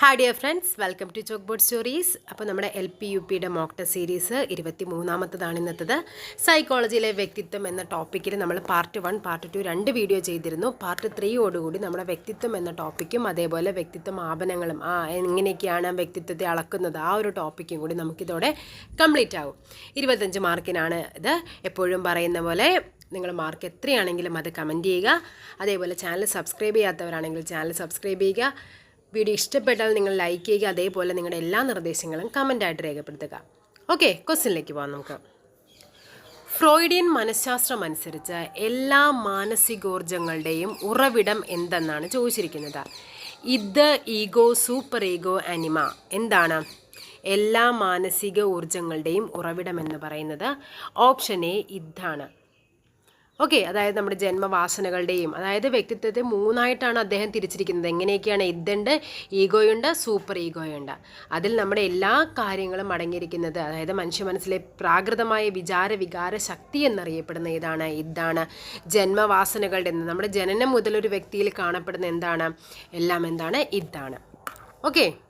Hi dear friends welcome to chalkboard stories അപ്പോൾ നമ്മുടെ L P U പിയുടെ മോക്ട series ഇരുപത്തി മൂന്നാമത്തതാണ് ഇന്നത്തത്. സൈക്കോളജിയിലെ വ്യക്തിത്വം എന്ന ടോപ്പിക്കിൽ നമ്മൾ പാർട്ട് വൺ പാർട്ട് ടു രണ്ട് വീഡിയോ ചെയ്തിരുന്നു. പാർട്ട് ത്രീയോടുകൂടി നമ്മുടെ വ്യക്തിത്വം എന്ന ടോപ്പിക്കും അതേപോലെ വ്യക്തിത്വ മാപനങ്ങളും ആ എങ്ങനെയൊക്കെയാണ് വ്യക്തിത്വത്തെ അളക്കുന്നത് ആ ഒരു ടോപ്പിക്കും കൂടി നമുക്കിതോടെ കംപ്ലീറ്റ് ആകും ഇരുപത്തഞ്ച് മാർക്കിനാണ് ഇത്. എപ്പോഴും പറയുന്ന പോലെ നിങ്ങൾ മാർക്ക് എത്രയാണെങ്കിലും അത് കമന്റ് ചെയ്യുക. അതേപോലെ ചാനൽ സബ്സ്ക്രൈബ് ചെയ്യാത്തവരാണെങ്കിൽ ചാനൽ സബ്സ്ക്രൈബ് ചെയ്യുക. വീഡിയോ ഇഷ്ടപ്പെട്ടാൽ നിങ്ങൾ ലൈക്ക് ചെയ്യുക അതേപോലെ നിങ്ങളുടെ എല്ലാ നിർദ്ദേശങ്ങളും കമന്റായിട്ട് രേഖപ്പെടുത്തുക. ഓക്കെ ക്വസ്റ്റ്യനിലേക്ക് പോകാം നമുക്ക്. ഫ്രോയിഡിയൻ മനഃശാസ്ത്രം അനുസരിച്ച് എല്ലാ മാനസികോർജങ്ങളുടെയും ഉറവിടം എന്തെന്നാണ് ചോദിച്ചിരിക്കുന്നത്? ഇത് ഈഗോ സൂപ്പർ ഈഗോ അനിമ എന്താണ്? എല്ലാ മാനസിക ഊർജങ്ങളുടെയും ഉറവിടം എന്ന് പറയുന്നത് ഓപ്ഷൻ എ ഇതാണ്. ഓക്കെ അതായത് നമ്മുടെ ജന്മവാസനകളുടെയും അതായത് വ്യക്തിത്വത്തെ മൂന്നായിട്ടാണ് അദ്ദേഹം തിരിച്ചിരിക്കുന്നത്. എങ്ങനെയൊക്കെയാണ് ഇതുണ്ട്? ഈഗോയുണ്ട് സൂപ്പർ ഈഗോയുണ്ട്. അതിൽ നമ്മുടെ എല്ലാ കാര്യങ്ങളും അടങ്ങിയിരിക്കുന്നത് അതായത് മനുഷ്യ മനസ്സിലെ പ്രാകൃതമായ വിചാര വികാര ശക്തി എന്നറിയപ്പെടുന്ന ഇതാണ് ഇതാണ് ജന്മവാസനകളുടെ നമ്മുടെ ജനനം മുതൽ ഒരു വ്യക്തിയിൽ കാണപ്പെടുന്ന എന്താണ്? എല്ലാം എന്താണ്? ഇതാണ്. ഓക്കെ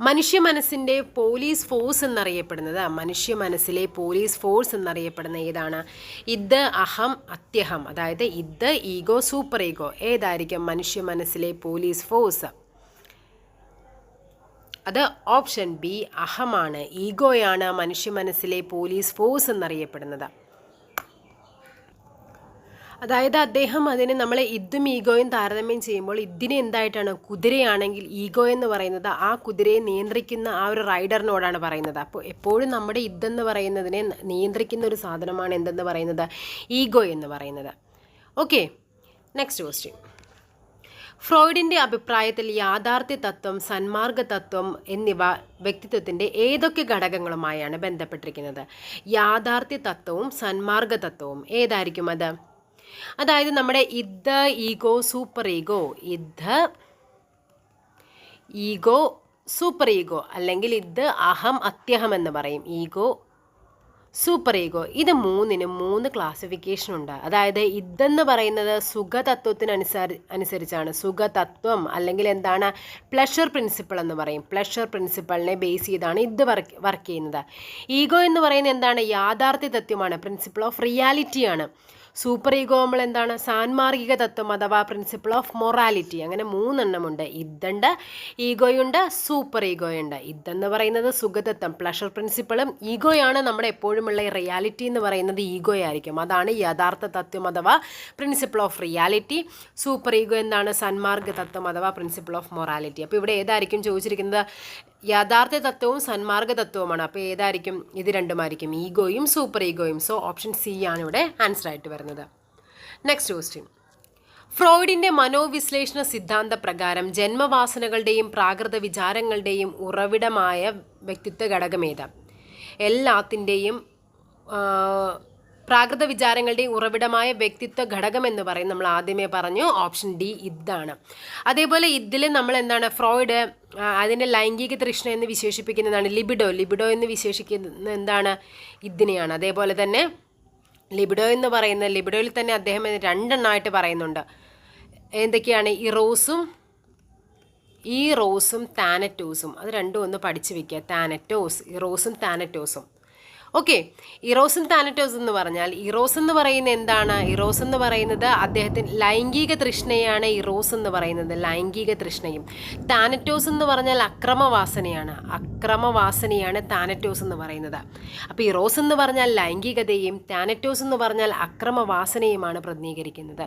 മനുഷ്യ മനസ്സിന്റെ പോലീസ് ഫോഴ്സ് എന്നറിയപ്പെടുന്നത്. മനുഷ്യ മനസ്സിലെ പോലീസ് ഫോഴ്സ് എന്നറിയപ്പെടുന്ന ഏതാണ്? ഇത് അഹം അത്യഹം. അതായത് ഇത് ഈഗോ സൂപ്പർ ഈഗോ. ഏതായിരിക്കും മനുഷ്യ മനസ്സിലെ പോലീസ് ഫോഴ്സ്? അത് ഓപ്ഷൻ ബി അഹമാണ്. ഈഗോയാണ് മനുഷ്യ മനസ്സിലെ പോലീസ് ഫോഴ്സ് എന്നറിയപ്പെടുന്നത്. അതായത് അദ്ദേഹം അതിന് നമ്മളെ ഇദ്ദും ഈഗോയും താരതമ്യം ചെയ്യുമ്പോൾ ഇതിനെ എന്തായിട്ടാണ് കുതിരയാണെങ്കിൽ ഈഗോ എന്ന് പറയുന്നത് ആ കുതിരയെ നിയന്ത്രിക്കുന്ന ആ ഒരു റൈഡറിനോടാണ് പറയുന്നത്. അപ്പോൾ എപ്പോഴും നമ്മുടെ ഇദ്ദെന്ന് പറയുന്നതിനെ നിയന്ത്രിക്കുന്ന ഒരു സാധനമാണ് എന്തെന്ന് പറയുന്നത്? ഈഗോ എന്ന് പറയുന്നത്. Okay next question. ഫ്രോയിഡിന്റെ അഭിപ്രായത്തിൽ യാഥാർത്ഥ്യ തത്വം സന്മാർഗ തത്വം എന്നിവ വ്യക്തിത്വത്തിന്റെ ഏതൊക്കെ ഘടകങ്ങളുമായാണ് ബന്ധപ്പെട്ടിരിക്കുന്നത്? യാഥാർത്ഥ്യ തത്വവും സന്മാർഗ തത്വവും. ഏതായിരിക്കും അത്? അതായത് നമ്മുടെ id ego super ego. Id ego super ego. അല്ലെങ്കിൽ ഇദ് അഹം അത്യഹം എന്ന് പറയും. Ego super ego. ഇത് മൂന്നിനും മൂന്ന് ക്ലാസിഫിക്കേഷൻ ഉണ്ട്. അതായത് ഇതെന്ന് പറയുന്നത് സുഖതത്വത്തിനനുസരി അനുസരിച്ചാണ്. സുഖതത്വം അല്ലെങ്കിൽ എന്താണ്? പ്ലഷർ പ്രിൻസിപ്പിൾ എന്ന് പറയും. പ്ലഷർ പ്രിൻസിപ്പളിനെ ബേസ് ചെയ്താണ് ഇത് വർക്ക് വർക്ക് ചെയ്യുന്നത്. ഈഗോ എന്ന് പറയുന്നത് എന്താണ്? യാഥാർത്ഥ്യ തത്വമാണ് പ്രിൻസിപ്പിൾ ഓഫ് റിയാലിറ്റിയാണ് സൂപ്പർ ഈഗോ നമ്മൾ എന്താണ്? സാൻമാർഗിക തത്വം അഥവാ പ്രിൻസിപ്പിൾ ഓഫ് മൊറാലിറ്റി അങ്ങനെ മൂന്നെണ്ണമുണ്ട് ഇതുണ്ട് ഈഗോയുണ്ട് സൂപ്പർ ഈഗോയുണ്ട് ഇതെന്ന് പറയുന്നത് സുഖതത്വം പ്ലഷർ പ്രിൻസിപ്പിളും ഈഗോയാണ് നമ്മുടെ എപ്പോഴുമുള്ള റിയാലിറ്റി എന്ന് പറയുന്നത് ഈഗോ ആയിരിക്കും. അതാണ് യഥാർത്ഥ തത്വം അഥവാ principle of reality super ego എന്താണ്? സന്മാർഗ തത്വം അഥവാ പ്രിൻസിപ്പിൾ ഓഫ് മൊറാലിറ്റി അപ്പോൾ ഇവിടെ ഏതായിരിക്കും ചോദിച്ചിരിക്കുന്നത്? യാഥാർത്ഥ്യ തത്വവും സന്മാർഗ തത്വവുമാണ്. അപ്പോൾ ഏതായിരിക്കും? ഇത് രണ്ടുമായിരിക്കും. ഈഗോയും സൂപ്പർ ഈഗോയും. സോ ഓപ്ഷൻ സി ആണ് ഇവിടെ ആൻസർ ആയിട്ട് വരുന്നത്. നെക്സ്റ്റ് ക്വസ്റ്റ്യൻ ഫ്രോയിഡിന്റെ മനോവിശ്ലേഷണ സിദ്ധാന്ത പ്രകാരം ജന്മവാസനകളുടെയും പ്രാകൃത വിചാരങ്ങളുടെയും ഉറവിടമായ വ്യക്തിത്വ ഘടകമേത? എല്ലാത്തിന്റെയും പ്രാകൃത വിചാരങ്ങളുടെയും ഉറവിടമായ വ്യക്തിത്വ ഘടകം എന്ന് പറയും. നമ്മൾ ആദ്യമേ പറഞ്ഞു ഓപ്ഷൻ ഡി ഇതാണ്. അതേപോലെ ഇതിൽ നമ്മൾ എന്താണ് ഫ്രോയിഡ് അതിനെ ലൈംഗിക തൃഷ്ണ എന്ന് വിശേഷിപ്പിക്കുന്നതാണ് ലിബിഡോ. ലിബിഡോ എന്ന് വിശേഷിക്കുന്ന എന്താണ്? ഇതിനെയാണ്. അതേപോലെ തന്നെ ലിബിഡോ എന്ന് പറയുന്ന ലിബിഡോയിൽ തന്നെ അദ്ദേഹം രണ്ടെണ്ണമായിട്ട് പറയുന്നുണ്ട്. എന്തൊക്കെയാണ്? ഇറോസും റോസും ഈ റോസും താനറ്റോസും. അത് രണ്ടും ഒന്ന് പഠിച്ചു വെക്കുക. താനറ്റോസ് ഇറോസും താനറ്റോസും. ഓക്കെ ഇറോസൻ താനറ്റോസ് എന്ന് പറഞ്ഞാൽ ഇറോസ് എന്ന് പറയുന്നത് എന്താണ്? ഇറോസ് എന്ന് പറയുന്നത് അദ്ദേഹത്തിന് ലൈംഗിക തൃഷ്ണയാണ് ഇറോസ് എന്ന് പറയുന്നത് ലൈംഗിക തൃഷ്ണയും. താനറ്റോസ് എന്ന് പറഞ്ഞാൽ അക്രമവാസനയാണ് അക്രമവാസനയാണ് താനറ്റോസ് എന്ന് പറയുന്നത്. അപ്പോൾ ഇറോസ് എന്ന് പറഞ്ഞാൽ ലൈംഗികതയും താനറ്റോസ് എന്ന് പറഞ്ഞാൽ അക്രമവാസനയുമാണ് പ്രതിനിധീകരിക്കുന്നത്.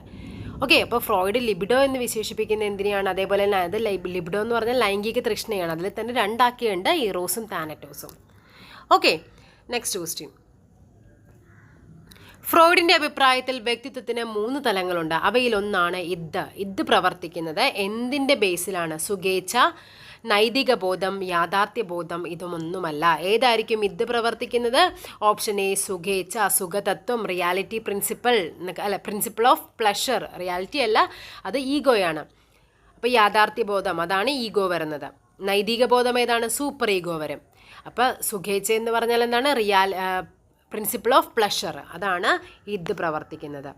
ഓക്കെ അപ്പോൾ ഫ്രോയിഡ് ലിബിഡോ എന്ന് വിശേഷിപ്പിക്കുന്ന എന്തിനെയാണ്? അതേപോലെ തന്നെ അത് ലിബിഡോ എന്ന് പറഞ്ഞാൽ ലൈംഗിക തൃഷ്ണയാണ്. അതിൽ തന്നെ രണ്ടാക്കിയുണ്ട് ഇറോസും താനറ്റോസും ഓക്കെ നെക്സ്റ്റ് ക്വസ്റ്റ്യൻ ഫ്രോയിഡിന്റെ അഭിപ്രായത്തിൽ വ്യക്തിത്വത്തിന് മൂന്ന് തലങ്ങളുണ്ട്. അവയിൽ ഒന്നാണ് ഇദ് ഇദ് പ്രവർത്തിക്കുന്നത് എന്തിന്റെ ബേസിലാണ്? സുഖേച്ഛ നൈതിക ബോധം യാഥാർത്ഥ്യ ബോധം ഇതൊന്നുമല്ല ഏതായിരിക്കും ഇത് പ്രവർത്തിക്കുന്നത്? ഓപ്ഷൻ എ സുഖേച്ഛ സുഖതത്വം റിയാലിറ്റി പ്രിൻസിപ്പൽ അല്ല പ്രിൻസിപ്പിൾ ഓഫ് പ്ലഷർ. റിയാലിറ്റി അല്ല അത് ഈഗോയാണ്. അപ്പോൾ യാഥാർത്ഥ്യ ബോധം അതാണ് ഈഗോ വരുന്നത്. നൈതിക ബോധം ഏതാണ്? സൂപ്പർ ഈഗോ വരും. അപ്പോൾ സുഖേച്ഛ എന്ന് പറഞ്ഞാൽ എന്താണ്? റിയാൽ പ്രിൻസിപ്പിൾ ഓഫ് പ്ലഷർ അതാണ് ഇത് പ്രവർത്തിക്കുന്നത്.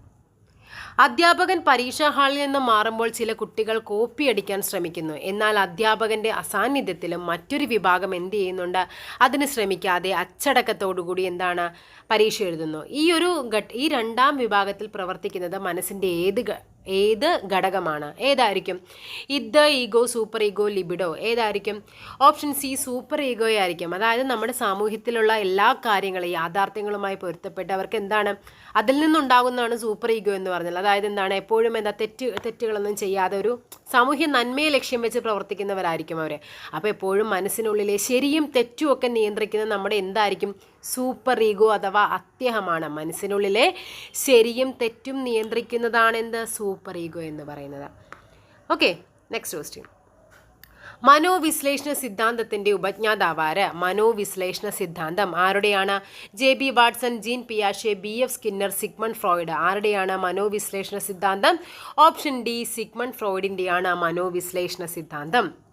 അധ്യാപകൻ പരീക്ഷാ ഹാളിൽ നിന്ന് മാറുമ്പോൾ ചില കുട്ടികൾ കോപ്പി അടിക്കാൻ ശ്രമിക്കുന്നു. എന്നാൽ അധ്യാപകന്റെ അസാന്നിധ്യത്തിലും മറ്റൊരു വിഭാഗം എന്ത് ചെയ്യുന്നുണ്ട്? അതിന് ശ്രമിക്കാതെ അച്ചടക്കത്തോടുകൂടി എന്താണ്? പരീക്ഷ എഴുതുന്നു. ഈ ഒരു ഘട്ട ഈ രണ്ടാം വിഭാഗത്തിൽ പ്രവർത്തിക്കുന്നത് മനസ്സിന്റെ ഏത് ഏത് ഘടകമാണ്? ഏതായിരിക്കും? ഇത് ഈഗോ സൂപ്പർ ഈഗോ ലിബിഡോ ഏതായിരിക്കും? ഓപ്ഷൻ സി സൂപ്പർ ഈഗോ ആയിരിക്കും. അതായത് നമ്മുടെ സാമൂഹ്യത്തിലുള്ള എല്ലാ കാര്യങ്ങളും യാഥാർത്ഥ്യങ്ങളുമായി പൊരുത്തപ്പെട്ട് അവർക്ക് എന്താണ്? അതിൽ നിന്നുണ്ടാകുന്നതാണ് സൂപ്പർ ഈഗോ എന്ന് പറഞ്ഞാൽ. അതായത് എന്താണ്? എപ്പോഴും എന്താ തെറ്റ് തെറ്റുകളൊന്നും ചെയ്യാതെ ഒരു സാമൂഹ്യ നന്മയെ ലക്ഷ്യം വെച്ച് പ്രവർത്തിക്കുന്നവരായിരിക്കും അവർ അപ്പോൾ എപ്പോഴും മനസ്സിനുള്ളിലെ ശരിയും തെറ്റും ഒക്കെ നിയന്ത്രിക്കുന്ന നമ്മുടെ എന്തായിരിക്കും? സൂപ്പർ ഈഗോ അഥവാ അത്യഹമാണ്. മനസ്സിനുള്ളിലെ ശരിയും തെറ്റും നിയന്ത്രിക്കുന്നതാണ് എന്ത് സൂപ്പർ ഈഗോ എന്ന് പറയുന്നത്. ഓക്കെ നെക്സ്റ്റ് ക്വസ്റ്റ്യൻ മനോവിശ്ലേഷണ സിദ്ധാന്തത്തിന്റെ ഉപജ്ഞാതാവാര്? മനോവിശ്ലേഷണ സിദ്ധാന്തം ആരുടെയാണ്? J B Watson Jean പിയാഷെ B F Skinner Sigmund Freud ആരുടെയാണ് മനോവിശ്ലേഷണ സിദ്ധാന്തം? ഓപ്ഷൻ ഡി സിഗ്മൺ ഫ്രോയിഡിന്റെയാണ് മനോവിശ്ലേഷണ സിദ്ധാന്തം.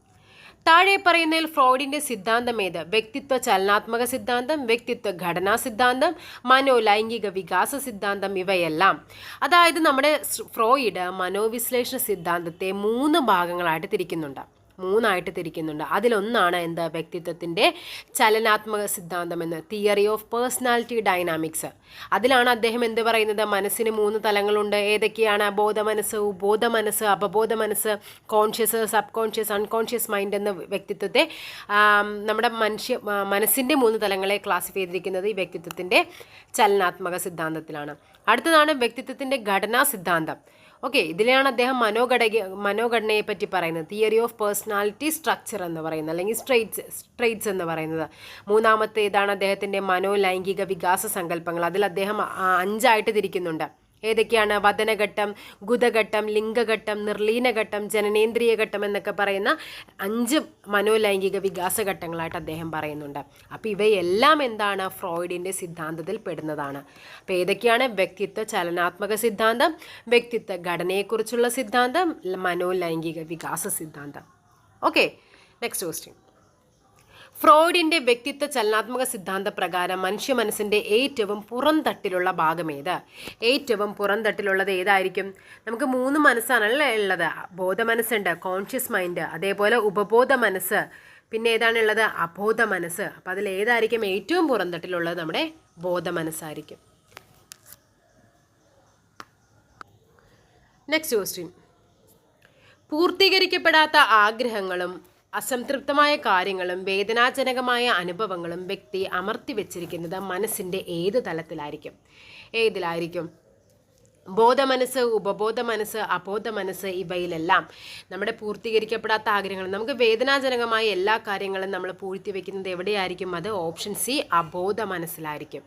താഴെ പറയുന്നതിൽ ഫ്രോയിഡിന്റെ സിദ്ധാന്തം ഏത്? വ്യക്തിത്വ ചലനാത്മക സിദ്ധാന്തം വ്യക്തിത്വ ഘടനാ സിദ്ധാന്തം മനോലൈംഗിക വികാസ സിദ്ധാന്തം ഇവയെല്ലാം. അതായത് നമ്മുടെ ഫ്രോയിഡ് മനോവിശ്ലേഷണ സിദ്ധാന്തത്തെ മൂന്ന് ഭാഗങ്ങളായിട്ട് തിരിക്കുന്നുണ്ട്. മൂന്നായിട്ട് തിരിക്കുന്നുണ്ട്. അതിലൊന്നാണ് എന്താ വ്യക്തിത്വത്തിന്റെ ചലനാത്മക സിദ്ധാന്തം എന്ന് തിയറി ഓഫ് പേഴ്സണാലിറ്റി ഡൈനാമിക്സ് അതിലാണ് അദ്ദേഹം എന്ത് പറയുന്നത്? മനസ്സിന് മൂന്ന് തലങ്ങളുണ്ട്. ഏതൊക്കെയാണ്? ബോധ മനസ്സ് ഉബോധ മനസ്സ് അപബോധ മനസ്സ് conscious sub conscious unconscious mind എന്ന വ്യക്തിത്വത്തെ നമ്മുടെ മനുഷ്യ മനസ്സിന്റെ മൂന്ന് തലങ്ങളെ ക്ലാസിഫൈ ചെയ്തിരിക്കുന്നത് ഈ വ്യക്തിത്വത്തിന്റെ ചലനാത്മക സിദ്ധാന്തത്തിലാണ്. അടുത്തതാണ് വ്യക്തിത്വത്തിന്റെ ഘടനാ സിദ്ധാന്തം. ഓക്കെ ഇതിലാണ് അദ്ദേഹം മനോഘടക മനോഘടനയെ പറ്റി പറയുന്നത്. തിയറി ഓഫ് പേഴ്സണാലിറ്റി സ്ട്രക്ചർ എന്ന് പറയുന്നത് അല്ലെങ്കിൽ സ്ട്രെയ്റ്റ്സ് സ്ട്രെയ്റ്റ്സ് എന്ന് പറയുന്നത്. മൂന്നാമത്തെ ഇതാണ് അദ്ദേഹത്തിന്റെ മനോലൈംഗിക വികാസ സങ്കല്പങ്ങൾ. അതിൽ അദ്ദേഹം അഞ്ചായിട്ട് തിരിക്കുന്നുണ്ട്. ഏതൊക്കെയാണ് വദനഘട്ടം ഗുദഘട്ടം ലിംഗഘട്ടം നിർലീനഘട്ടം ജനനേന്ദ്രിയ ഘട്ടം എന്നൊക്കെ പറയുന്ന അഞ്ച് മനോലൈംഗിക വികാസഘട്ടങ്ങളായിട്ട് അദ്ദേഹം പറയുന്നുണ്ട്. അപ്പോൾ ഇവയെല്ലാം എന്താണ്? ഫ്രോയിഡിന്റെ സിദ്ധാന്തത്തിൽ പെടുന്നതാണ്. അപ്പോൾ ഏതൊക്കെയാണ്? വ്യക്തിത്വ ചലനാത്മക സിദ്ധാന്തം വ്യക്തിത്വ ഘടനയെക്കുറിച്ചുള്ള സിദ്ധാന്തം മനോലൈംഗിക വികാസ സിദ്ധാന്തം. ഓക്കെ നെക്സ്റ്റ് ക്വസ്റ്റ്യൻ ഫ്രോയിഡിന്റെ വ്യക്തിത്വ ചലനാത്മക സിദ്ധാന്ത പ്രകാരം മനുഷ്യ മനസ്സിന്റെ ഏറ്റവും പുറംതട്ടിലുള്ള ഭാഗം ഏത് ഏറ്റവും പുറംതട്ടിലുള്ളത് ഏതായിരിക്കും? നമുക്ക് മൂന്ന് മനസ്സാണല്ലേ ഉള്ളത്. ബോധ മനസ്സുണ്ട് കോൺഷ്യസ് മൈൻഡ് അതേപോലെ ഉപബോധ മനസ്സ്. പിന്നെ ഏതാണുള്ളത് അബോധ മനസ്സ്. അപ്പം അതിൽ ഏതായിരിക്കും ഏറ്റവും പുറംതട്ടിലുള്ളത്? നമ്മുടെ ബോധ മനസ്സായിരിക്കും. നെക്സ്റ്റ് ക്വസ്റ്റ്യൻ പൂർത്തീകരിക്കപ്പെടാത്ത ആഗ്രഹങ്ങളും അസംതൃപ്തമായ കാര്യങ്ങളും വേദനാജനകമായ അനുഭവങ്ങളും വ്യക്തി അമർത്തി വച്ചിരിക്കുന്നത് മനസ്സിന്റെ ഏത് തലത്തിലായിരിക്കും? ഏതിലായിരിക്കും? ബോധമനസ്സ് ഉപബോധ മനസ്സ് അബോധ മനസ്സ് ഇവയിലെല്ലാം നമ്മുടെ പൂർത്തീകരിക്കപ്പെടാത്ത ആഗ്രഹങ്ങൾ നമുക്ക് വേദനാജനകമായ എല്ലാ കാര്യങ്ങളും നമ്മൾ പൂഴ്ത്തി വയ്ക്കുന്നത് എവിടെയായിരിക്കും? അത് ഓപ്ഷൻ സി അബോധ മനസ്സിലായിരിക്കും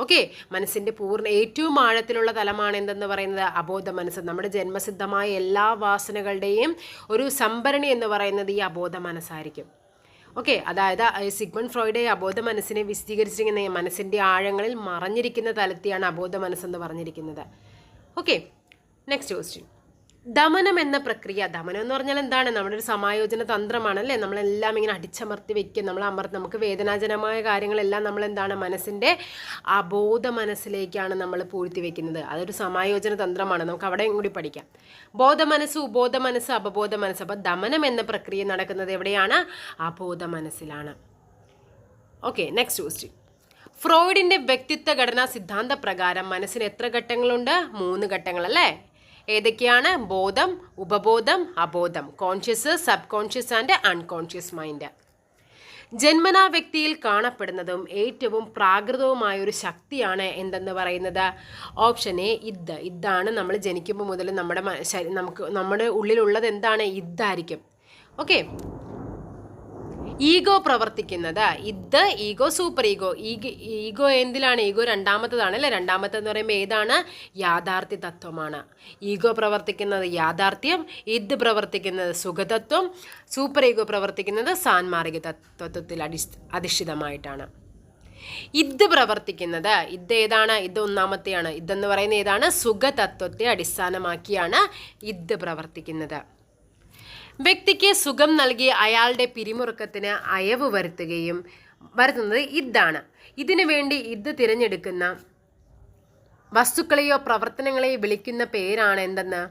ഓക്കെ മനസ്സിന്റെ പൂർണ ഏറ്റവും ആഴത്തിലുള്ള തലമാണ് എന്തെന്ന് പറയുന്നത്? അബോധ മനസ്സ്. നമ്മുടെ ജന്മസിദ്ധമായ എല്ലാ വാസനകളുടെയും ഒരു സംഭരണി എന്ന് പറയുന്നത് ഈ അബോധ മനസ്സായിരിക്കും. ഓക്കെ അതായത് സിഗ്മൺ ഫ്രോയിഡ് അബോധ മനസ്സിനെ വിശദീകരിച്ചിരിക്കുന്ന മനസ്സിന്റെ ആഴങ്ങളിൽ മറഞ്ഞിരിക്കുന്ന തലത്തെയാണ് അബോധ മനസ്സെന്ന് പറഞ്ഞിരിക്കുന്നത്. ഓക്കെ നെക്സ്റ്റ് ക്വസ്റ്റ്യൻ ദമനം എന്ന പ്രക്രിയ. ദമനം എന്ന് പറഞ്ഞാൽ എന്താണ്? നമ്മുടെ ഒരു സമായോജന തന്ത്രമാണ് അല്ലേ നമ്മളെല്ലാം ഇങ്ങനെ അടിച്ചമർത്തി വെക്കും. നമ്മൾ അമർ നമുക്ക് വേദനാജനമായ കാര്യങ്ങളെല്ലാം നമ്മൾ എന്താണ്? മനസ്സിന്റെ അബോധ മനസ്സിലേക്കാണ് നമ്മൾ പൂഴ്ത്തി വെക്കുന്നത്. അതൊരു സമായോജന തന്ത്രമാണ്. നമുക്ക് അവിടെയും കൂടി പഠിക്കാം. ബോധ മനസ്സ് ഉബോധ മനസ്സ് അപബോധ മനസ്സ്. അപ്പോൾ ദമനം എന്ന പ്രക്രിയ നടക്കുന്നത് എവിടെയാണ്? അബോധ മനസ്സിലാണ്. ഓക്കെ നെക്സ്റ്റ് ക്വസ്റ്റ്യൻ ഫ്രോയിഡിന്റെ വ്യക്തിത്വ ഘടനാ സിദ്ധാന്ത പ്രകാരം മനസ്സിന് എത്ര ഘട്ടങ്ങളുണ്ട്? മൂന്ന് ഘട്ടങ്ങൾ അല്ലേ ഏതൊക്കെയാണ്? ബോധം ഉപബോധം അബോധം. Conscious subconscious and unconscious mind ജന്മനാ വ്യക്തിയിൽ കാണപ്പെടുന്നതും ഏറ്റവും പ്രാകൃതവുമായ ഒരു ശക്തിയാണ് എന്തെന്ന് പറയുന്നത്? ഓപ്ഷൻ എ ഇദ് ഇദ്ദാണ് നമ്മൾ ജനിക്കുമ്പോൾ മുതൽ നമ്മുടെ നമുക്ക് നമ്മുടെ ഉള്ളിലുള്ളത് എന്താണ്? ഇദ്ദായിരിക്കും ഓക്കെ ഈഗോ പ്രവർത്തിക്കുന്നത്. ഇത് ഈഗോ സൂപ്പർ ഈഗോ. ഈഗോ എന്തിലാണ്? ഈഗോ രണ്ടാമത്തതാണ് അല്ലേ? രണ്ടാമത്തെന്ന് പറയുമ്പോൾ ഏതാണ്? യാഥാർത്ഥ്യ തത്വമാണ്. ഈഗോ പ്രവർത്തിക്കുന്നത് യാഥാർത്ഥ്യം ഇത് പ്രവർത്തിക്കുന്നത് സുഖതത്വം സൂപ്പർ ഈഗോ പ്രവർത്തിക്കുന്നത് സാൻമാർഗിക തത്വത്തിൽ അടിസ് അധിഷ്ഠിതമായിട്ടാണ്. ഇത് പ്രവർത്തിക്കുന്നത് ഇത് ഏതാണ്? ഇത് ഒന്നാമത്തെയാണ്. ഇതെന്ന് പറയുന്നത് ഏതാണ്? സുഖതത്വത്തെ അടിസ്ഥാനമാക്കിയാണ് ഇത് പ്രവർത്തിക്കുന്നത്. വ്യക്തിക്ക് സുഖം നൽകി അയാളുടെ പിരിമുറുക്കത്തിന് അയവ് വരുത്തുകയും വരുത്തുന്നത് ഇതാണ്. ഇതിനു വേണ്ടി ഇത് തിരഞ്ഞെടുക്കുന്ന വസ്തുക്കളെയോ പ്രവർത്തനങ്ങളെയോ വിളിക്കുന്ന പേരാണ് എന്തെന്ന്?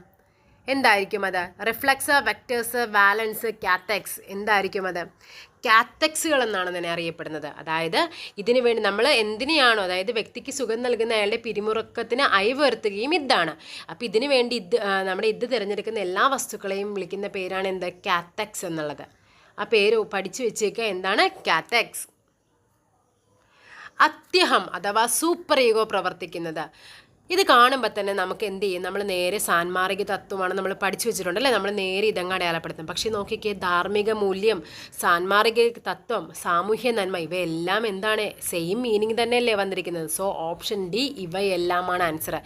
എന്തായിരിക്കും അത്? റിഫ്ലക്സ് വെക്ടേഴ്സ് വാലൻസ് കാത്തക്സ് എന്തായിരിക്കും അത്? കാത്തക്സുകൾ എന്നാണ് തന്നെ അറിയപ്പെടുന്നത്. അതായത് ഇതിനു വേണ്ടി നമ്മൾ എന്തിനെയാണോ അതായത് വ്യക്തിക്ക് സുഖം നൽകുന്ന അയാളുടെ പിരിമുറുക്കത്തിന് അയവുയർത്തുകയും ഇതാണ്. അപ്പോൾ ഇതിനു വേണ്ടി ഇത് നമ്മുടെ ഇത് തിരഞ്ഞെടുക്കുന്ന എല്ലാ വസ്തുക്കളെയും വിളിക്കുന്ന പേരാണ് എന്ത്? കാത്തക്സ് എന്നുള്ളത്. ആ പേര് പഠിച്ചു വെച്ചേക്കുക എന്താണ്? കാത്തക്സ് അത്യഹം അഥവാ സൂപ്പർ ഈഗോ പ്രവർത്തിക്കുന്നത്. ഇത് കാണുമ്പോൾ തന്നെ നമുക്ക് എന്ത് ചെയ്യും? നമ്മൾ നേരെ സാൻമാർഗിക തത്വമാണ് നമ്മൾ പഠിച്ചു വെച്ചിട്ടുണ്ട് അല്ലേ? നമ്മൾ നേരെ ഇതങ്ങ് അടയാളപ്പെടുത്തും. പക്ഷേ നോക്കിക്കേ ധാർമ്മിക മൂല്യം സാൻമാർഗിക തത്വം സാമൂഹ്യ നന്മ ഇവയെല്ലാം എന്താണ്? സെയിം മീനിങ് തന്നെയല്ലേ വന്നിരിക്കുന്നത്. സോ ഓപ്ഷൻ ഡി ഇവയെല്ലാമാണ് ആൻസർ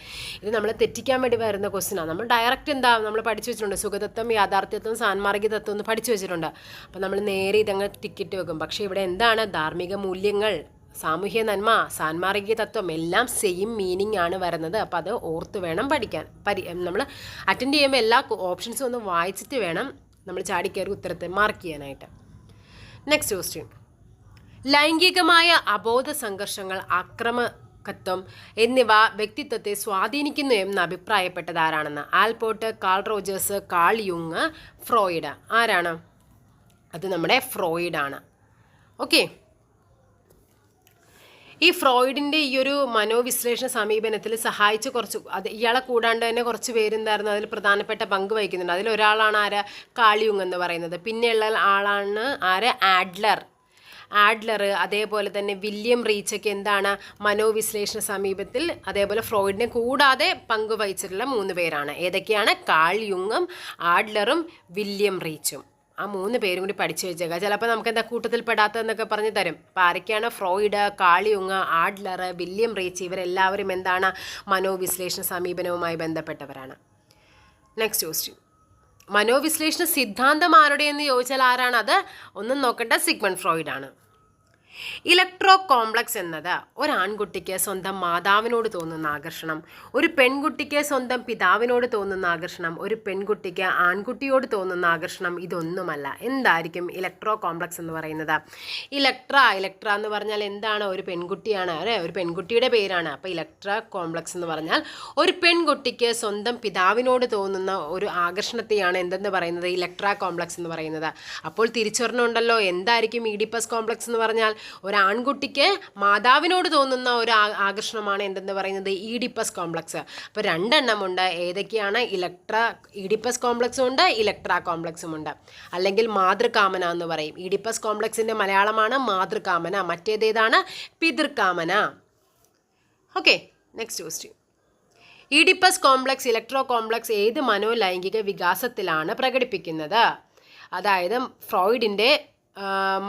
ഇത് നമ്മൾ തെറ്റിക്കാൻ വേണ്ടി വരുന്ന ക്വസ്റ്റിനാണ് നമ്മൾ ഡയറക്റ്റ് എന്താ? നമ്മൾ പഠിച്ചു വെച്ചിട്ടുണ്ട്. സുഖതത്വം യാഥാർത്ഥ്യത്വം സാൻമാർഗിക തത്വം എന്ന് പഠിച്ചു വെച്ചിട്ടുണ്ട്. അപ്പോൾ നമ്മൾ നേരെ ഇതങ്ങ് ടിക്കറ്റ് വെക്കും. പക്ഷേ ഇവിടെ എന്താണ്? ധാർമ്മിക മൂല്യങ്ങൾ സാമൂഹ്യ നന്മ സാൻമാർഗിക തത്വം എല്ലാം സെയിം മീനിങ് ആണ് വരുന്നത്. അപ്പോൾ അത് ഓർത്ത് വേണം പഠിക്കാൻ. പരി നമ്മൾ അറ്റൻഡ് ചെയ്യുമ്പോൾ എല്ലാ ഓപ്ഷൻസും ഒന്ന് വായിച്ചിട്ട് വേണം നമ്മൾ ചാടിക്കയറി ഉത്തരത്തെ മാർക്ക് ചെയ്യാനായിട്ട്. നെക്സ്റ്റ് ക്വസ്റ്റ്യൻ ലൈംഗികമായ അബോധ സംഘർഷങ്ങൾ ആക്രമകത്വം എന്നിവ വ്യക്തിത്വത്തെ സ്വാധീനിക്കുന്നു എന്ന് അഭിപ്രായപ്പെട്ടത് ആരാണെന്ന്? ആൽപോർട്ട് കാൾ റോജേഴ്സ് കാൾ യുങ് ഫ്രോയിഡ്. ആരാണ്? അത് നമ്മുടെ ഫ്രോയിഡാണ്. ഓക്കെ ഈ ഫ്രോയിഡിന്റെ ഈ ഒരു മനോവിശ്ലേഷണ സമീപനത്തിൽ സഹായിച്ച് കുറച്ച് അത് ഇയാളെ കൂടാണ്ട് തന്നെ കുറച്ച് പേരെന്തായിരുന്നു അതിൽ പ്രധാനപ്പെട്ട പങ്ക് വഹിക്കുന്നുണ്ട്. അതിൽ ഒരാളാണ് ആര്? കാളിയുങ് എന്ന് പറയുന്നത്. പിന്നെയുള്ള ആളാണ് ആര്? ആഡ്ലർ. ആഡ്ലർ അതേപോലെ തന്നെ വില്യം റീച്ചൊക്കെ എന്താണ് മനോവിശ്ലേഷണ സമീപത്തിൽ അതേപോലെ ഫ്രോയിഡിനെ കൂടാതെ പങ്കുവഹിച്ചിട്ടുള്ള മൂന്ന് പേരാണ്. ഏതൊക്കെയാണ്? കാൾ യുങ്ങും ആഡ്ലറും വില്യം റീച്ചും. ആ മൂന്ന് പേരും കൂടി പഠിച്ചു വെച്ചേക്കുക ചിലപ്പോൾ നമുക്ക് എന്താ കൂട്ടത്തിൽ പെടാത്തതെന്നൊക്കെ പറഞ്ഞു തരും. അപ്പോൾ ആരൊക്കെയാണ്? Freud Carl Jung Adler William Reich ഇവരെല്ലാവരും എന്താണ്? മനോവിശ്ലേഷണ സമീപനവുമായി ബന്ധപ്പെട്ടവരാണ്. നെക്സ്റ്റ് ക്വസ്റ്റ്യൻ മനോവിശ്ലേഷണ സിദ്ധാന്തം ആരുടെ എന്ന് ചോദിച്ചാൽ ആരാണ് അത്? ഒന്നും നോക്കേണ്ട സിഗ്മൺ ഫ്രോയിഡ് ആണ് ഇലക്ട്രോ കോംപ്ലക്സ് എന്നത് ഒരു ആൺകുട്ടിക്ക് സ്വന്തം മാതാവിനോട് തോന്നുന്ന ആകർഷണം ഒരു പെൺകുട്ടിക്ക് സ്വന്തം പിതാവിനോട് തോന്നുന്ന ആകർഷണം ഒരു പെൺകുട്ടിക്ക് ആൺകുട്ടിയോട് തോന്നുന്ന ആകർഷണം ഇതൊന്നുമല്ല. എന്തായിരിക്കും ഇലക്ട്രോ കോംപ്ലക്സ് എന്ന് പറയുന്നത്? ഇലക്ട്ര ഇലക്ട്ര എന്ന് പറഞ്ഞാൽ എന്താണ്? ഒരു പെൺകുട്ടിയാണ് അല്ലേ? ഒരു പെൺകുട്ടിയുടെ പേരാണ്. അപ്പോൾ ഇലക്ട്ര കോംപ്ലക്സ് എന്ന് പറഞ്ഞാൽ ഒരു പെൺകുട്ടിക്ക് സ്വന്തം പിതാവിനോട് തോന്നുന്ന ഒരു ആകർഷണത്തെയാണ് എന്തെന്ന് പറയുന്നത്? ഇലക്ട്ര കോംപ്ലക്സ് എന്ന് പറയുന്നത്. അപ്പോൾ തിരിച്ചറിഞ്ഞുണ്ടല്ലോ എന്തായിരിക്കും ഇഡിപ്പസ് കോംപ്ലക്സ് എന്ന് പറഞ്ഞാൽ ഒരു ആൺകുട്ടിക്ക് മാതാവിനോട് തോന്നുന്ന ഒരു ആകർഷണമാണ് എന്തെന്ന് പറയുന്നത് ഈഡിപ്പസ് കോംപ്ലക്സ്. അപ്പോൾ രണ്ടെണ്ണമുണ്ട്. ഏതൊക്കെയാണ്? ഇലക്ട്ര ഈഡിപ്പസ് കോംപ്ലക്സും ഉണ്ട് ഇലക്ട്ര കോംപ്ലക്സും ഉണ്ട് അല്ലെങ്കിൽ മാതൃകാമന എന്ന് പറയും. ഈഡിപ്പസ് കോംപ്ലക്സിന്റെ മലയാളമാണ് മാതൃകാമന. മറ്റേതേതാണ്? പിതൃകാമന. Okay next question. Oedipus complex electro complex ഏത് മനോലൈംഗിക വികാസത്തിലാണ് പ്രകടിപ്പിക്കുന്നത്? അതായത് ഫ്രോയിഡിന്റെ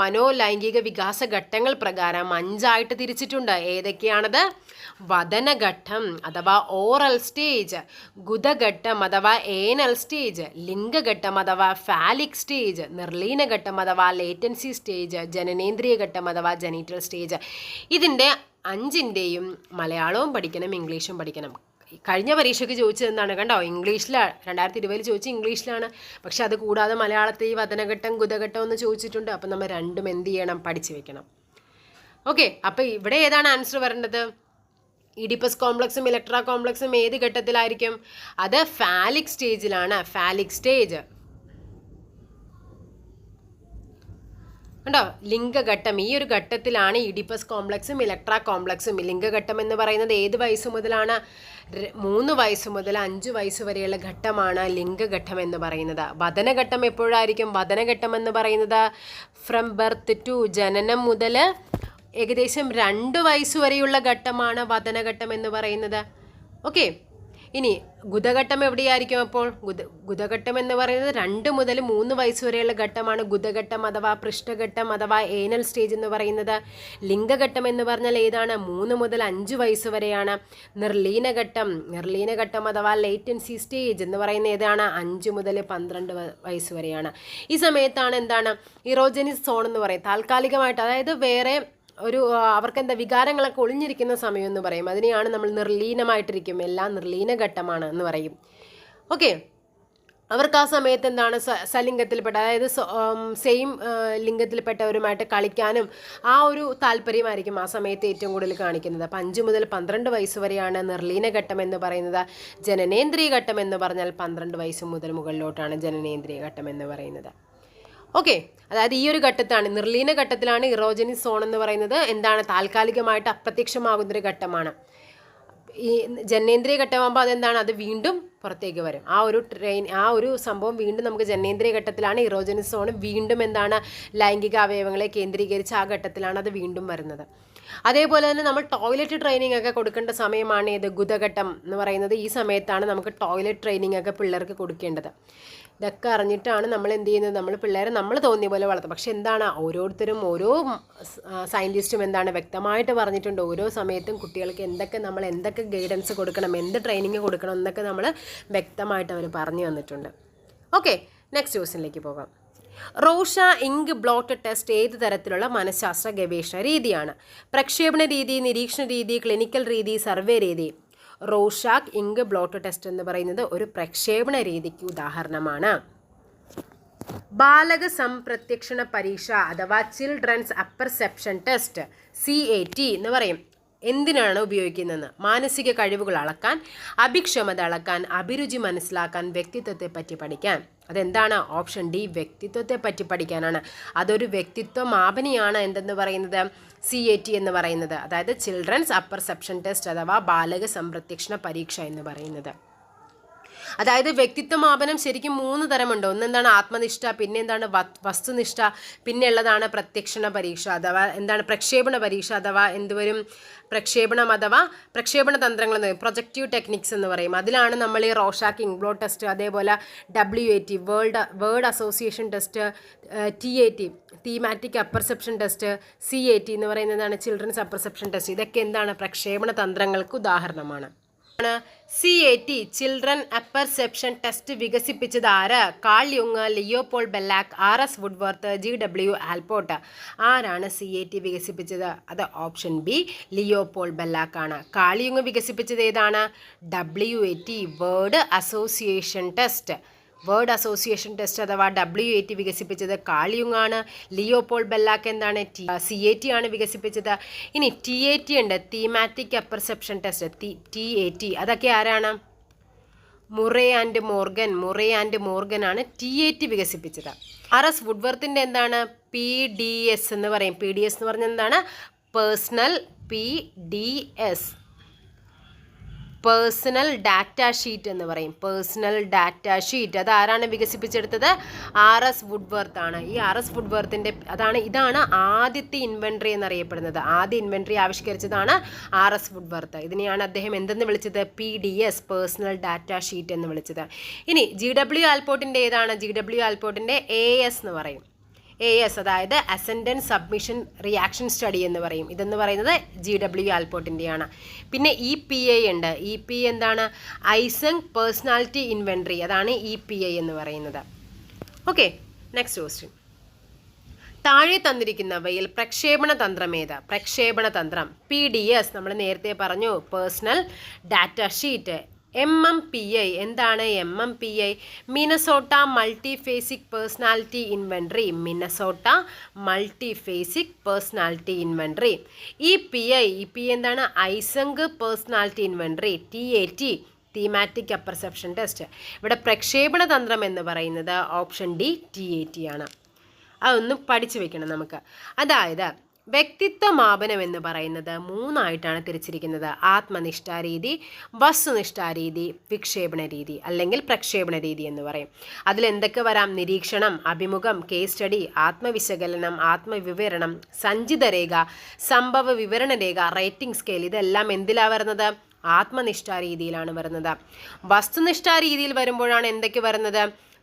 മനോലൈംഗിക വികാസ ഘട്ടങ്ങൾ പ്രകാരം അഞ്ചായിട്ട് തിരിച്ചിട്ടുണ്ട്. ഏതൊക്കെയാണത്? വദനഘട്ടം അഥവാ ഓറൽ സ്റ്റേജ് ഗുദഘട്ടം അഥവാ ഏനൽ സ്റ്റേജ് ലിംഗഘട്ടം അഥവാ ഫാലിക് സ്റ്റേജ് നിർലീനഘട്ടം അഥവാ ലേറ്റൻസി സ്റ്റേജ് ജനനേന്ദ്രിയ ഘട്ടം അഥവാ ജനീറ്റൽ സ്റ്റേജ്. ഇതിന്റെ അഞ്ചിന്റെയും മലയാളവും പഠിക്കണം ഇംഗ്ലീഷും പഠിക്കണം. കഴിഞ്ഞ പരീക്ഷയ്ക്ക് ചോദിച്ചത് എന്താണ് കണ്ടോ? ഇംഗ്ലീഷിലാണ് രണ്ടായിരത്തി ഇരുപതിൽ ചോദിച്ച ഇംഗ്ലീഷിലാണ്. പക്ഷെ അത് കൂടാതെ മലയാളത്തെ ഈ വതനഘട്ടം ഗുതഘട്ടം എന്ന് ചോദിച്ചിട്ടുണ്ട്. അപ്പം നമ്മൾ രണ്ടും എന്ത് ചെയ്യണം? പഠിച്ചു വെക്കണം. ഓക്കെ. അപ്പോൾ ഇവിടെ ഏതാണ് ആൻസർ വരേണ്ടത്? ഇഡിപ്പസ് കോംപ്ലക്സും ഇലക്ട്ര കോംപ്ലക്സും ഏത് ഘട്ടത്തിലായിരിക്കും? അത് ഫാലിക് സ്റ്റേജിലാണ്. Phallic stage. കണ്ടോ? ലിംഗഘട്ടം. ഈ ഒരു ഘട്ടത്തിലാണ് ഇഡിപ്പസ് കോംപ്ലക്സും ഇലക്ട്ര കോംപ്ലക്സും. ലിംഗഘട്ടം എന്ന് പറയുന്നത് ഏത് വയസ്സ് മുതലാണ്? മൂന്ന് വയസ്സ് മുതൽ അഞ്ച് വയസ്സ് വരെയുള്ള ഘട്ടമാണ് ലിംഗഘട്ടം എന്ന് പറയുന്നത്. വതനഘട്ടം എപ്പോഴായിരിക്കും? വതനഘട്ടം എന്ന് പറയുന്നത് ഫ്രം ബർത്ത് ടു ജനനം മുതൽ ഏകദേശം രണ്ട് വയസ്സ് വരെയുള്ള ഘട്ടമാണ് വതനഘട്ടം എന്ന് പറയുന്നത്. ഓക്കെ ഇനി ഗുദഘട്ടം എവിടെയായിരിക്കും അപ്പോൾ? ഗുദ ഗുദഘട്ടം എന്ന് പറയുന്നത് രണ്ട് മുതൽ മൂന്ന് വയസ്സ് വരെയുള്ള ഘട്ടമാണ്. ഗുദഘട്ടം അഥവാ പൃഷ്ഠഘട്ടം അഥവാ ഏനൽ സ്റ്റേജ് എന്ന് പറയുന്നത്. ലിംഗഘട്ടം എന്ന് പറഞ്ഞാൽ ഏതാണ്? മൂന്ന് മുതൽ അഞ്ച് വയസ്സ് വരെയാണ്. നിർലീനഘട്ടം നിർലീനഘട്ടം അഥവാ ലേറ്റൻസി സ്റ്റേജ് എന്ന് പറയുന്ന ഏതാണ്? അഞ്ച് മുതൽ പന്ത്രണ്ട് വയസ്സ് വരെയാണ്. ഈ സമയത്താണ് എന്താണ്? ഇറോജനിസ് സോൺ എന്ന് പറയും. താൽക്കാലികമായിട്ട് അതായത് വേറെ ഒരു അവർക്ക് എന്താ വികാരങ്ങളൊക്കെ ഒളിഞ്ഞിരിക്കുന്ന സമയം എന്ന് പറയും. അതിനെയാണ് നമ്മൾ നിർലീനമായിട്ടിരിക്കും. എല്ലാം നിർലീന ഘട്ടമാണ് എന്ന് പറയും. ഓക്കെ. അവർക്ക് ആ സമയത്ത് എന്താണ് സലിംഗത്തിൽപ്പെട്ട അതായത് സെയിം ലിംഗത്തിൽപ്പെട്ടവരുമായിട്ട് കളിക്കാനും ആ ഒരു താല്പര്യമായിരിക്കും ആ സമയത്ത് ഏറ്റവും കൂടുതൽ കാണിക്കുന്നത്. അപ്പം അഞ്ച് മുതൽ പന്ത്രണ്ട് വയസ്സ് വരെയാണ് നിർലീന ഘട്ടം എന്ന് പറയുന്നത്. ജനനേന്ദ്രിയ ഘട്ടം എന്ന് പറഞ്ഞാൽ പന്ത്രണ്ട് വയസ്സ് മുതൽ മുകളിലോട്ടാണ് ജനനേന്ദ്രിയ ഘട്ടം എന്ന് പറയുന്നത്. ഓക്കെ. അതായത് ഈ ഒരു ഘട്ടത്താണ് നിർലീന ഘട്ടത്തിലാണ് ഇറോജനി സോൺ എന്ന് പറയുന്നത്. എന്താണ്? താൽക്കാലികമായിട്ട് അപ്രത്യക്ഷമാകുന്നൊരു ഘട്ടമാണ്. ഈ ജനനേന്ദ്രിയ ഘട്ടമാകുമ്പോൾ അതെന്താണ്? അത് വീണ്ടും പുറത്തേക്ക് വരും. ആ ഒരു ട്രെയിൻ ആ ഒരു സംഭവം വീണ്ടും നമുക്ക് ജനേന്ദ്രിയ ഘട്ടത്തിലാണ് ഇറോജനിസ് സോൺ വീണ്ടും എന്താണ്? ലൈംഗിക അവയവങ്ങളെ കേന്ദ്രീകരിച്ച് ആ ഘട്ടത്തിലാണ് അത് വീണ്ടും വരുന്നത്. അതേപോലെ തന്നെ നമ്മൾ ടോയ്ലറ്റ് ട്രെയിനിങ് ഒക്കെ കൊടുക്കേണ്ട സമയമാണ് ഇത് ഗുദഘട്ടം എന്ന് പറയുന്നത്. ഈ സമയത്താണ് നമുക്ക് ടോയ്ലറ്റ് ട്രെയിനിങ് ഒക്കെ പിള്ളേർക്ക് കൊടുക്കേണ്ടത്. ഇതൊക്കെ അറിഞ്ഞിട്ടാണ് നമ്മൾ എന്ത് ചെയ്യുന്നത്? നമ്മൾ പിള്ളേരെ നമ്മൾ തോന്നിയ പോലെ വളർത്തും പക്ഷെ എന്താണ്? ഓരോരുത്തരും ഓരോ സയന്റിസ്റ്റും എന്താണ് വ്യക്തമായിട്ട് പറഞ്ഞിട്ടുണ്ട്. ഓരോ സമയത്തും കുട്ടികൾക്ക് എന്തൊക്കെ നമ്മൾ എന്തൊക്കെ ഗൈഡൻസ് കൊടുക്കണം? എന്ത് ട്രെയിനിങ് കൊടുക്കണം? എന്നൊക്കെ നമ്മൾ വ്യക്തമായിട്ട് അവർ പറഞ്ഞു തന്നിട്ടുണ്ട്. ഓക്കെ നെക്സ്റ്റ് ക്വസ്റ്റിനിലേക്ക് പോകാം. റോഷ ഇങ്ക് ബ്ലോട്ട് ടെസ്റ്റ് ഏത് തരത്തിലുള്ള മനഃശാസ്ത്ര ഗവേഷണ രീതിയാണ്? പ്രക്ഷേപണ രീതി നിരീക്ഷണ രീതി ക്ലിനിക്കൽ രീതി സർവേ രീതി. റോഷാക്ക് ഇങ്ക് ബ്ലോട്ട് ടെസ്റ്റ് എന്ന് പറയുന്നത് ഒരു പ്രക്ഷേപണ രീതിക്ക് ഉദാഹരണമാണ്. ബാലക സംപ്രത്യക്ഷണ പരീക്ഷ അഥവാ children's apperception test C A T എന്ന് പറയും. എന്തിനാണ് ഉപയോഗിക്കുന്നത്? മാനസിക കഴിവുകൾ അളക്കാൻ അഭിക്ഷമത അളക്കാൻ അഭിരുചി മനസ്സിലാക്കാൻ വ്യക്തിത്വത്തെ പറ്റി പഠിക്കാൻ. അതെന്താണ്? ഓപ്ഷൻ ഡി വ്യക്തിത്വത്തെ പറ്റി പഠിക്കാനാണ്. അതൊരു വ്യക്തിത്വ മാപനിയാണ് എന്തെന്ന് പറയുന്നത്? സി എ ടി എന്ന് പറയുന്നത്. അതായത് ചിൽഡ്രൻസ് അപ്പർസെപ്ഷൻ ടെസ്റ്റ് അഥവാ ബാലക സംപ്രത്യക്ഷണ പരീക്ഷ എന്ന് പറയുന്നത്. അതായത് വ്യക്തിത്വമാപനം ശരിക്കും മൂന്ന് തരമുണ്ട്. ഒന്ന് എന്താണ് ആത്മനിഷ്ഠ പിന്നെ എന്താണ് വസ്തുനിഷ്ഠ പിന്നെ ഉള്ളതാണ് പ്രത്യക്ഷണ പരീക്ഷ അഥവാ എന്താണ് പ്രക്ഷേപണ പരീക്ഷ അഥവാ എന്തുവരും പ്രക്ഷേപണം അഥവാ പ്രക്ഷേപണ തന്ത്രങ്ങൾ എന്ന് പറയും. പ്രൊജക്റ്റീവ് ടെക്നിക്സ് എന്ന് പറയും. അതിലാണ് നമ്മൾ ഈ റോഷാക്ക് ഇംഗ്ലോ ടെസ്റ്റ് അതേപോലെ W A T world word association test T A T thematic apperception test C A T എന്ന് പറയുന്നതാണ് ചിൽഡ്രൻസ് അപ്പർസെപ്ഷൻ ടെസ്റ്റ് ഇതൊക്കെ എന്താണ്? പ്രക്ഷേപണ തന്ത്രങ്ങൾക്ക് ഉദാഹരണമാണ്. C A T children apperception test വികസിപ്പിച്ചത് ആര്? Carl യുങ് Leopold Bellak R S Woodworth G W Allport ആരാണ് സി എ ടി വികസിപ്പിച്ചത്? അത് ഓപ്ഷൻ ബി ലിയോപോൾ ബെല്ലാക്കാണ് യുങ് വികസിപ്പിച്ചത് ഏതാണ്? W A T word association test. Word association test അഥവാ ഡബ്ല്യു എ ടി വികസിപ്പിച്ചത് കാളിയുങ്ങാണ് ലിയോപോൾ ബെല്ലാക്ക് എന്താണ്? ടി സി എ ടി ആണ് വികസിപ്പിച്ചത്. ഇനി ടി എ ടി ഉണ്ട്. Thematic apperception test T A T അതൊക്കെ ആരാണ്? Murray and Morgan. Murray and Morgan ആണ് ടി എ ടി വികസിപ്പിച്ചത്. ആർ എസ് വുഡ്വർത്തിന്റെ എന്താണ്? പി ഡി എസ് എന്ന് പറയും. പി ഡി എസ് എന്ന് പറഞ്ഞാൽ എന്താണ്? Personal P D S personal data sheet എന്ന് പറയും. Personal data sheet. അത് ആരാണ് വികസിപ്പിച്ചെടുത്തത്? ആർ എസ് വുഡ്വർത്ത് ആണ്. ഈ ആർ എസ് വുഡ്വർത്തിന്റെ അതാണ് ഇതാണ് ആദ്യത്തെ ഇൻവെൻട്രി എന്നറിയപ്പെടുന്നത്. ആദ്യ ഇൻവെൻട്രി ആവിഷ്കരിച്ചതാണ് ആർ എസ് വുഡ്വർത്ത്. ഇതിനെയാണ് അദ്ദേഹം എന്തെന്ന് വിളിച്ചത്? P D S personal data sheet എന്ന് വിളിച്ചത്. ഇനി ജി ഡബ്ല്യു ആൽപോർട്ടിന്റെ ഏതാണ്? ജി ഡബ്ല്യു ആൽപോർട്ടിന്റെ എ എസ് എന്ന് പറയും. എ എസ് അതായത് അസെൻഡന്റ് സബ്മിഷൻ റിയാക്ഷൻ സ്റ്റഡി എന്ന് പറയും. ഇതെന്ന് പറയുന്നത് ജി ഡബ്ല്യു ആൽപോർട്ടിന്റെയാണ് പിന്നെ ഇ പി ഐ ഉണ്ട്. ഇ പി എന്താണ്? ഐസങ് പേഴ്സണാലിറ്റി ഇൻവെൻട്രി അതാണ് ഇ പി ഐ എന്ന് പറയുന്നത്. ഓക്കെ നെക്സ്റ്റ് ക്വസ്റ്റ്യൻ താഴെ തന്നിരിക്കുന്നവയിൽ പ്രക്ഷേപണ തന്ത്രം ഏത്? പ്രക്ഷേപണ തന്ത്രം. പി ഡി എസ് നമ്മൾ നേരത്തെ പറഞ്ഞു personal data sheet M M P I എന്താണ് M M P I Minnesota multiphasic personality inventory Minnesota multiphasic personality inventory E P I E P എന്താണ്? Eysenck personality inventory T A T thematic apperception test ഇവിടെ പ്രക്ഷേപണ തന്ത്രം എന്ന് പറയുന്നത് option D T A T ആണ്. അതൊന്ന് പഠിച്ചു വെക്കണം നമുക്ക്. അതായത് വ്യക്തിത്വ മാപനം എന്ന് പറയുന്നത് മൂന്നായിട്ടാണ് തിരിച്ചിരിക്കുന്നത്. ആത്മനിഷ്ഠാരീതി വസ്തുനിഷ്ഠാരീതി വസ്തുനിഷ്ഠാ രീതി വിക്ഷേപണ രീതി അല്ലെങ്കിൽ പ്രക്ഷേപണ രീതി എന്ന് പറയും. അതിൽ എന്തൊക്കെ വരാം? നിരീക്ഷണം അഭിമുഖം കേസ് സ്റ്റഡി ആത്മവിശകലനം ആത്മവിവരണം സഞ്ചിത രേഖ സംഭവ വിവരണ രേഖ റേറ്റിംഗ് സ്കെയിൽ ഇതെല്ലാം എന്തിലാണ് വരുന്നത്? ആത്മനിഷ്ഠാ രീതിയിലാണ് വരുന്നത്. വസ്തുനിഷ്ഠാ രീതിയിൽ വരുമ്പോഴാണ് എന്തൊക്കെ വരുന്നത്?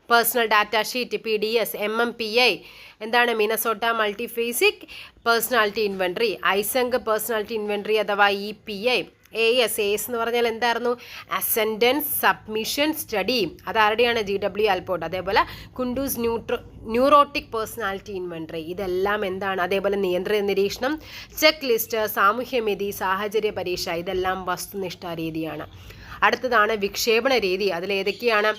Personal data sheet P D S M M P I എന്താണ് Minnesota multiphasic personality inventory Eysenck personality inventory അഥവാ E P I A S A S എന്ന് പറഞ്ഞാൽ എന്തായിരുന്നു? Ascendance submission study. അതാരുടെയാണ് G W Allport അതേപോലെ കുണ്ടൂസ് ന്യൂട്രോ ന്യൂറോട്ടിക് പേഴ്സണാലിറ്റി ഇൻവെൻട്രി. ഇതെല്ലാം എന്താണ്? അതേപോലെ നിയന്ത്രണ നിരീക്ഷണം ചെക്ക് ലിസ്റ്റ് സാമൂഹ്യമിതി സാഹചര്യ പരീക്ഷ. ഇതെല്ലാം വസ്തുനിഷ്ഠ രീതിയാണ്. അടുത്തതാണ് വിക്ഷേപണ രീതി. അതിലേതൊക്കെയാണ്?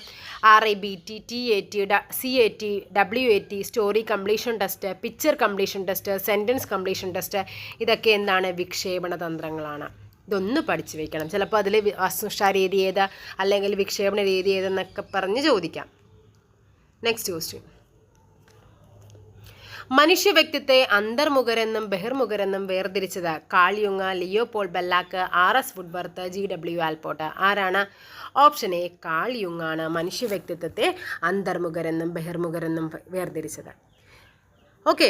R I B T T A T C A T W A T story completion test picture completion test sentence completion test ഇതൊക്കെ എന്താണ് വിക്ഷേപണ തന്ത്രങ്ങളാണ്. ഇതൊന്ന് പഠിച്ചു വെക്കണം. ചിലപ്പോൾ അതിൽ വസ്തുഷ രീതി ഏത് അല്ലെങ്കിൽ വിക്ഷേപണ രീതി ഏതെന്നൊക്കെ പറഞ്ഞ് ചോദിക്കാം. നെക്സ്റ്റ് ക്വസ്റ്റ്യൻ മനുഷ്യ വ്യക്തിത്വത്തെ അന്തർമുഖരെന്നും ബഹിർമുഖരെന്നും വേർതിരിച്ചത് കാളിയുങ്ങ Leopold Bellak R S Woodworth G W Allport. ആരാണ്? ഓപ്ഷൻ എ കാൾ കാളിയുങ്ങാണ് മനുഷ്യ വ്യക്തിത്വത്തെ അന്തർമുഖരെന്നും ബഹിർമുഖരെന്നും വേർതിരിച്ചത്. ഓക്കെ.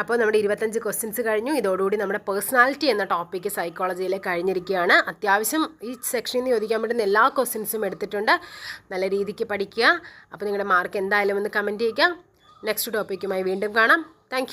അപ്പോൾ നമ്മുടെ ഇരുപത്തഞ്ച് ക്വസ്റ്റ്യൻസ് കഴിഞ്ഞു. ഇതോടുകൂടി നമ്മുടെ പേഴ്സണാലിറ്റി എന്ന ടോപ്പിക്ക് സൈക്കോളജിയിൽ കഴിഞ്ഞിരിക്കുകയാണ്. അത്യാവശ്യം ഈ സെക്ഷനിൽ നിന്ന് ചോദിക്കാൻ പറ്റുന്ന എല്ലാ ക്വസ്റ്റ്യൻസും എടുത്തിട്ടുണ്ട്. നല്ല രീതിക്ക് പഠിക്കുക. അപ്പോൾ നിങ്ങളുടെ മാർക്ക് എന്തായാലും ഒന്ന് കമന്റ് ചെയ്യുക. നെക്സ്റ്റ് ടോപ്പിക്കുമായി വീണ്ടും കാണാം. താങ്ക്